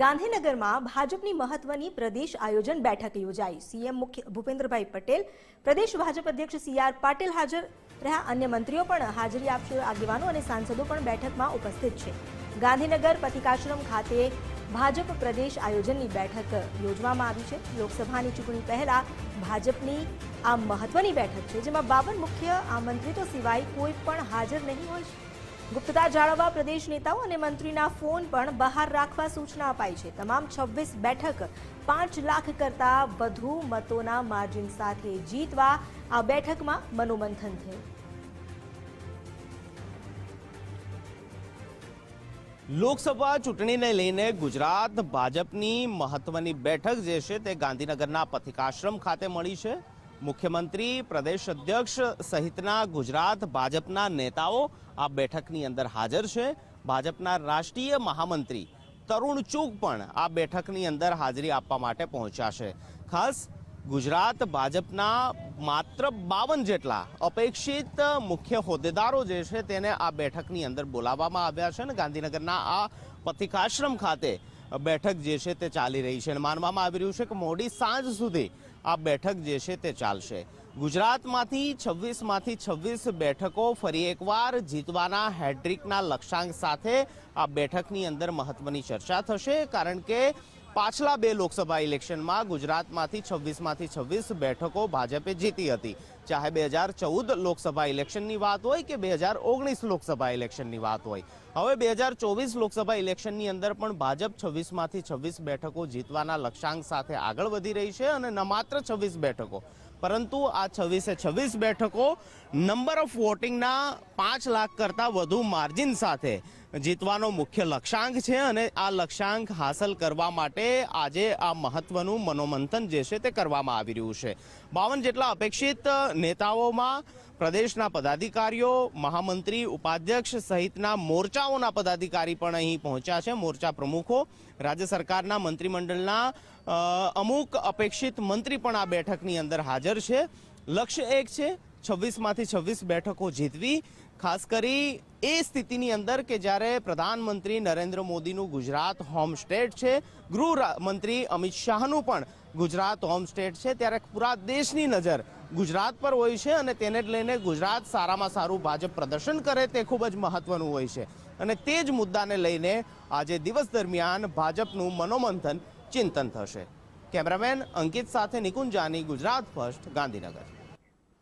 ગાંધીનગરમાં ભાજપની મહત્વની પ્રદેશ આયોજન બેઠક યોજાઈ. સીએમ મુખ્ય ભૂપેન્દ્રભાઈ પટેલ, પ્રદેશ ભાજપ અધ્યક્ષ સી આર પાટીલ હાજર રહ્યા. અન્ય મંત્રીઓ પણ હાજરી આપશે આગેવાનો અને સાંસદો પણ બેઠકમાં ઉપસ્થિત છે. ગાંધીનગર પથિકાશ્રમ ખાતે ભાજપ પ્રદેશ આયોજનની બેઠક યોજવામાં આવી છે. લોકસભાની ચૂંટણી પહેલા ભાજપની આ મહત્વની બેઠક છે, જેમાં બાવન મુખ્ય આમંત્રિતો સિવાય કોઈ પણ હાજર નહીં હોય. છે ગુપ્તતા જાળવવા પ્રદેશ નેતાઓ અને મંત્રીના ફોન પણ બહાર રાખવા સૂચના અપાઈ છે. તમામ છવ્વીસ બેઠક પાંચ લાખ કરતા વધુ મતોના માર્જિન સાથે જીતવા આ બેઠકમાં મનોમંથન થયું. લોકસભા ચૂંટણીને લઈને ગુજરાત ભાજપની મહત્વની બેઠક જે છે તે ગાંધીનગરના પથિકાશ્રમ ખાતે મળી છે. મુખ્યમંત્રી, પ્રદેશ અધ્યક્ષ સહિતના ગુજરાત ભાજપના નેતાઓ આ બેઠકની અંદર હાજર છે. ભાજપના રાષ્ટ્રીય મહામંત્રી તરુણ ચૂગ પણ આ બેઠકની અંદર હાજરી આપવા માટે પહોંચ્યા છે. ખાસ ગુજરાત ભાજપના માત્ર બાવન જેટલા અપેક્ષિત મુખ્ય હોદ્દેદારો જે છે તેને આ બેઠકની અંદર બોલાવવામાં આવ્યા છે અને ગાંધીનગરના આ પથિકાશ્રમ ખાતે બેઠક જે છે તે ચાલી રહી છે. અને માનવામાં આવી રહ્યું છે કે મોડી સાંજ સુધી આ બેઠક જે છે તે ચાલશે. ગુજરાતમાંથી છવ્વીસમાંથી છવ્વીસ બેઠકો ફરી એકવાર જીતવાના હેડ્રિકના લક્ષ્યાંક સાથે આ બેઠકની અંદર મહત્વની ચર્ચા થશે, કારણ કે પાછલા બે લોકસભા ઇલેક્શનમાં ગુજરાતમાંથી છવ્વીસમાંથી છવ્વીસ બેઠકો ભાજપે જીતી હતી. ચાહે બે હજાર ચૌદ લોકસભા ઇલેક્શનની વાત હોય કે બે હજાર ઓગણીસ લોકસભા ઇલેક્શનની વાત હોય. હવે બે હજાર ચોવીસ લોકસભા ઇલેક્શનની અંદર પણ ભાજપ છવ્વીસમાંથી છવ્વીસ બેઠકો જીતવાના લક્ષ્યાંક સાથે આગળ વધી રહી છે અને ન માત્ર છવ્વીસ બેઠકો, પરંતુ આ છવ્વીસે છવ્વીસ બેઠકો નંબર ઓફ વોટિંગના પાંચ લાખ કરતાં વધુ માર્જિન સાથે જીતવાનો મુખ્ય લક્ષ્યાંક છે અને આ લક્ષ્યાંક હાંસલ કરવા માટે આજે આ મહત્વનું મનોમંથન જે છે તે કરવામાં આવી રહ્યું છે. બાવન જેટલા અપેક્ષિત નેતાઓમાં પ્રદેશના પદાધિકારીઓ, મહામંત્રી, ઉપાધ્યક્ષ સહિતના મોરચાઓના પદાધિકારી પણ અહીં પહોંચ્યા છે. મોરચા પ્રમુખો, રાજ્ય સરકારના મંત્રીમંડળના અમુક અપેક્ષિત મંત્રી પણ આ બેઠકની અંદર હાજર છે. લક્ષ્ય એક છે છવ્વીસમાંથી છવ્વીસ બેઠકો જીતવી, ખાસ કરી એ સ્થિતિની અંદર કે જ્યારે પ્રધાનમંત્રી નરેન્દ્ર મોદીનું ગુજરાત હોમ સ્ટેટ છે, ગૃહ મંત્રી અમિત શાહનું પણ ગુજરાત હોમ સ્ટેટ છે, ત્યારે પૂરા દેશની નજર ગુજરાત પર હોય છે અને તેને જ લઈને ગુજરાત સારામાં સારું ભાજપ પ્રદર્શન કરે તે ખૂબ જ મહત્વનું હોય છે. અને તે જ મુદ્દાને લઈને આજે દિવસ દરમિયાન ભાજપનું મનોમંથન ચિંતન થશે. કેમેરામેન અંકિત સાથે નિકુંજાની ગુજરાત ફર્સ્ટ, ગાંધીનગર.